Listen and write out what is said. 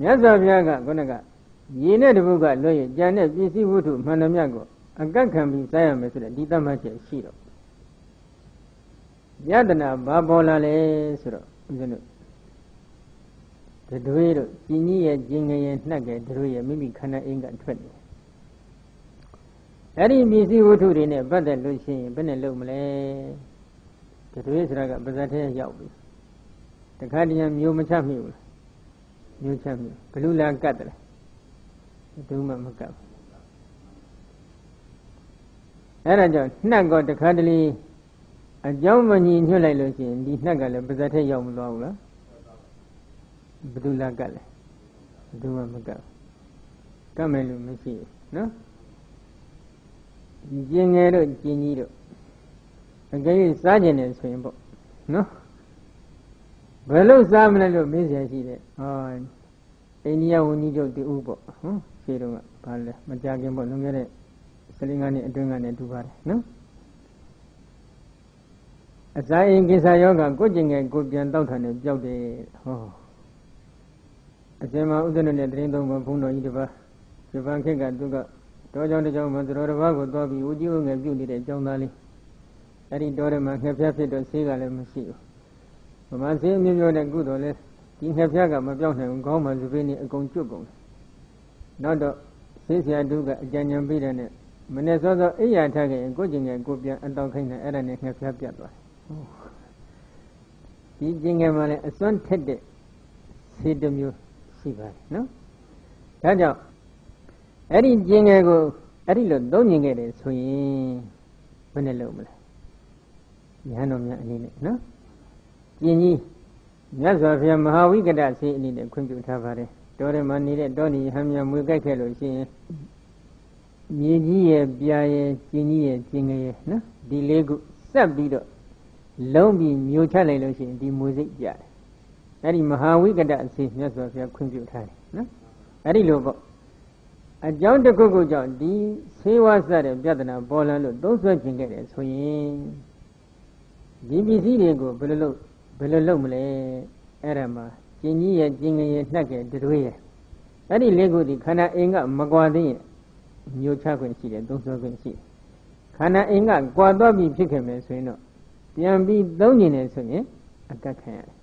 မြတ်စွာဘုရားကခုနကရေနဲ့တပုတ်ကလွှဲရကြံတဲ့ပစ္စည်းဝတ္ထုမှန်သမျှကိုအကန့်ခံပြီးစားရမယ်ဆိုတဲ့ဒီတတ်မှတ်ချက်ရှိတော့ယတနာဘာပေါ်လာလဲဆိုတော့ဦးဇင်းတို့တတွေးတို့ကျင်ကြီးရဲ့ကျင်ငယ်ရဲ့နှက်ကဲတတွေးရဲ့မိမိခန္ဓာအင်းကထွက်နေတယ်အဲ့ဒီပစ္စည်းဝတ္ထုတွေနဲ့ပတ်သက်လို့ရှိရင်ဘယ်နဲ့လုပ်မလဲတတွေးဆိုတာကပါဇတ်ထဲရောက်ပြီတခါတည်းမျိုးမချမိဘူးလား မျိုးချမိဘလူလာကတ်တယ်ဘူးမှမကတ်ဘူးအဲ့ဒါကြောင့်နှက်ကတခါတလေအကြောင်းမညီညွှတ်လိုက်လို့ရှိရင်ဒီနှက်ကလည်းပါဇက်ထဲရောက်မသွားဘူးလားဘယ်သူလာကတ်လဲဘယ်သူမှမကတ်ကတ်မယ်လို့မရှိဘူးနော်ကျင်ငယ်တို့ကျင်ကြီးတို့အကယ်၍စားကျင်တယ်ဆိုရင်ပေါ့နော် ဘယ်လို့စားမလဲလို့မေးစရာရှိတယ်ဟောအိန္ဒိယဝန်ကြီးချုပ်တူဦးပေါ့ဟမ်ဖြေတော့ကဘာလဲမကြခင်ပေါ့လွန်ခဲ့တဲ့15နှစ်အတွင်းကနေတူပါတယ်နော်အစာအိမ်ကိစ္စယောဂကိုကျင်ငယ်ကိုပြန်တောက်ထန်နေပြောက်တယ်ဟောအရှင်မဥဒ္ဒနနဲ့တရင်သုံးဘုန်းတော်ကြီးတပါးဂျပန်ခေတ်ကသူကတော့ကြောင့်တကြောင့်မသူတော်တစ်ပါးကိုသွားပြီးဦးကြီးဦးငယ်ပြုနေတဲ့အကြောင်းသားလေးအဲ့ဒီတော်တယ်မှာငှက်ဖျက်ဖြစ်တော့ဈေးကလည်းမရှိဘူး ဗမာဆေးမျိုးမျိုးနဲ့ကုတော်လဲဒီငှက်ဖျားကမပြောင်းနိုင်ဘူးခေါင်းမှာစပင်းနေအကုန်ကျွတ်ကုန်တယ်နောက်တော့ဆေးဆရာတို့ကအကြံဉာဏ်ပေးတဲ့နဲ့မနေ့စောစောအိယာထားခဲ့ရင်ကိုကျင်ငယ်ကိုပြန်အတောက်ခိုင်းတယ်အဲ့ဒါနဲ့ငှက်ဖျားပြတ်သွားတယ်ဒီကျင်ငယ်မှာလည်းအစွမ်းထက်တဲ့ဆေးတစ်မျိုးရှိပါတယ်နော်ဒါကြောင့်အဲ့ဒီကျင်ငယ်ကိုအဲ့ဒီလိုသုံးညင်ခဲ့တယ်ဆိုရင်ဘယ်နဲ့လုပ်မလဲဉာဏ်တော်များအနေနဲ့နော် ကျင်ကြီးမြတ်စွာဘုရားမဟာဝိကတဆေးအနေနဲ့ခွင့်ပြုထားပါတယ်တောထဲမှာနေတဲ့တောနေဟံမြမွေကြိုက်ခဲ့လို့ရှိရင်မြေကြီးရဲ့ပြာရဲ့ကျင်ကြီးရဲ့ကျင်ငယ်ရဲ့နော်ဒီလေးခုစက်ပြီးတော့လုံးပြီးမျိုးချလိုက်လို့ရှိရင်ဒီမွေစိတ်ပြတယ်အဲ့ဒီမဟာဝိကတအစီမြတ်စွာဘုရားခွင့်ပြုထားတယ်နော်အဲ့ဒီလိုပေါ့အကြောင်းတစ်ခုခုကြောင့်ဒီဆေးဝါးစတဲ့ပြဿနာပေါ်လာလို့သုံးဆွဲခြင်းခဲ့တယ်ဆိုရင်ဒီပစ္စည်းတွေကိုဘယ်လိုလုပ် ဘယ်လိုလုပ်မလဲအဲ့ဒါမှာကျင်ကြီးရဲ့ကျင်ငယ်ရဲ့နှက်ကဲတွေးရဲ့အဲ့ဒီလေးခုဒီခန္ဓာအင်္ဂမကွာသေးရင်မျိုးချခွင့်ရှိတယ်သုံးဆွဲခွင့်ရှိတယ်ခန္ဓာအင်္ဂကွာသွားပြီဖြစ်ခဲ့မယ်ဆိုရင်တော့ပြန်ပြီးသုံးကျင်တယ်ဆိုရင်အကတ်ခံရတယ်